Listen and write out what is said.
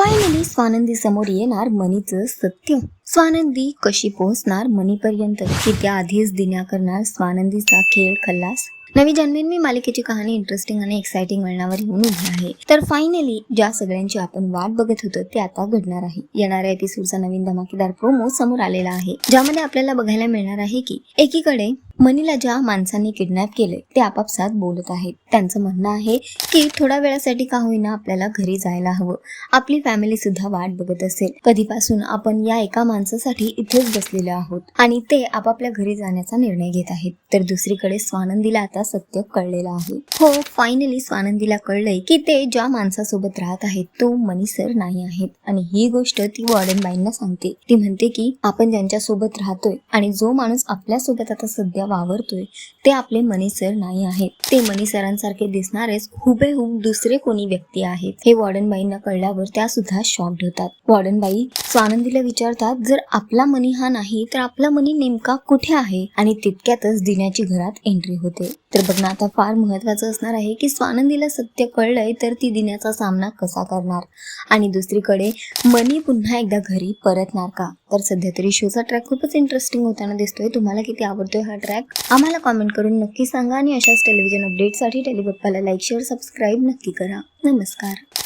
Finally Swanandi समोर येणार मनीचं सत्य स्वानंदी कशी पोहोचणार मनीपर्यंत? की त्या आधीच दिन्या करणार स्वानंदीचा खेळ खल्लास? नवी जन्मेन्मी मालिकेची कहाणी इंटरेस्टिंग आणि एक्साइटिंग वळणावर येऊन उभी आहे. तर फायनली ज्या सगळ्यांची आपण वाट बघत होतो ते आता घडणार आहे. येणाऱ्या एपिसोडचा नवीन धमाकेदार प्रोमो समोर आलेला आहे. ज्यामध्ये आपल्याला बघायला मिळणार आहे की एकीकडे मनीला ज्या माणसांनी किडनॅप केले ते आपापसात बोलत आहेत. त्यांचं म्हणणं आहे की थोड्या वेळासाठी का होईना आपल्याला घरी जायला हवं. आपली फॅमिली सुद्धा वाट बघत असेल. कधीपासून आपण या एका माणसासाठी इथेच बसलेलो आहोत आणि ते आपापल्या घरी जाण्याचा निर्णय घेत आहेत. तर दुसरीकडे स्वानंदीला आता सत्य कळलेलं आहे. हो फायनली स्वानंदीला कळलंय की ते ज्या माणसासोबत राहत आहेत तो मनी सर नाही आहेत. आणि ही गोष्ट ती वॉर्डनबाईंना सांगते. ती म्हणते की आपण ज्यांच्या सोबत राहतोय आणि जो माणूस आपल्यासोबत आता सध्या वावरतोय ते आपले मनी सर नाही आहेत. ते मनी सरांसारखे दिसणारेच हुबेहूब दुसरे कोणी व्यक्ती आहेत. हे वॉर्डनबाईंना कळल्यावर त्या सुद्धा शॉक्ड होतात. वॉर्डनबाई स्वानंदीला विचारतात जर आपला मनी हा नाही तर आपला मनी नेमका कुठे आहे? आणि तितक्यातच दिन्याची घरात एंट्री होते. तर बघ ना आता फार महत्वाचं असणार आहे की स्वानंदीला सत्य कळलंय तर ती दिन्याचा सामना कसा करणार? आणि दुसरीकडे मनी पुन्हा एकदा घरी परतणार का? तर सध्या तरी शोचा ट्रॅक खूपच इंटरेस्टिंग होताना दिसतोय. तुम्हाला किती आवडतोय हा ट्रॅक आम्हाला कॉमेंट करून नक्की सांगा आणि अशाच टेलिव्हिजन अपडेटसाठी टेलिगप्पाला लाईक शेअर सबस्क्राईब नक्की करा. नमस्कार.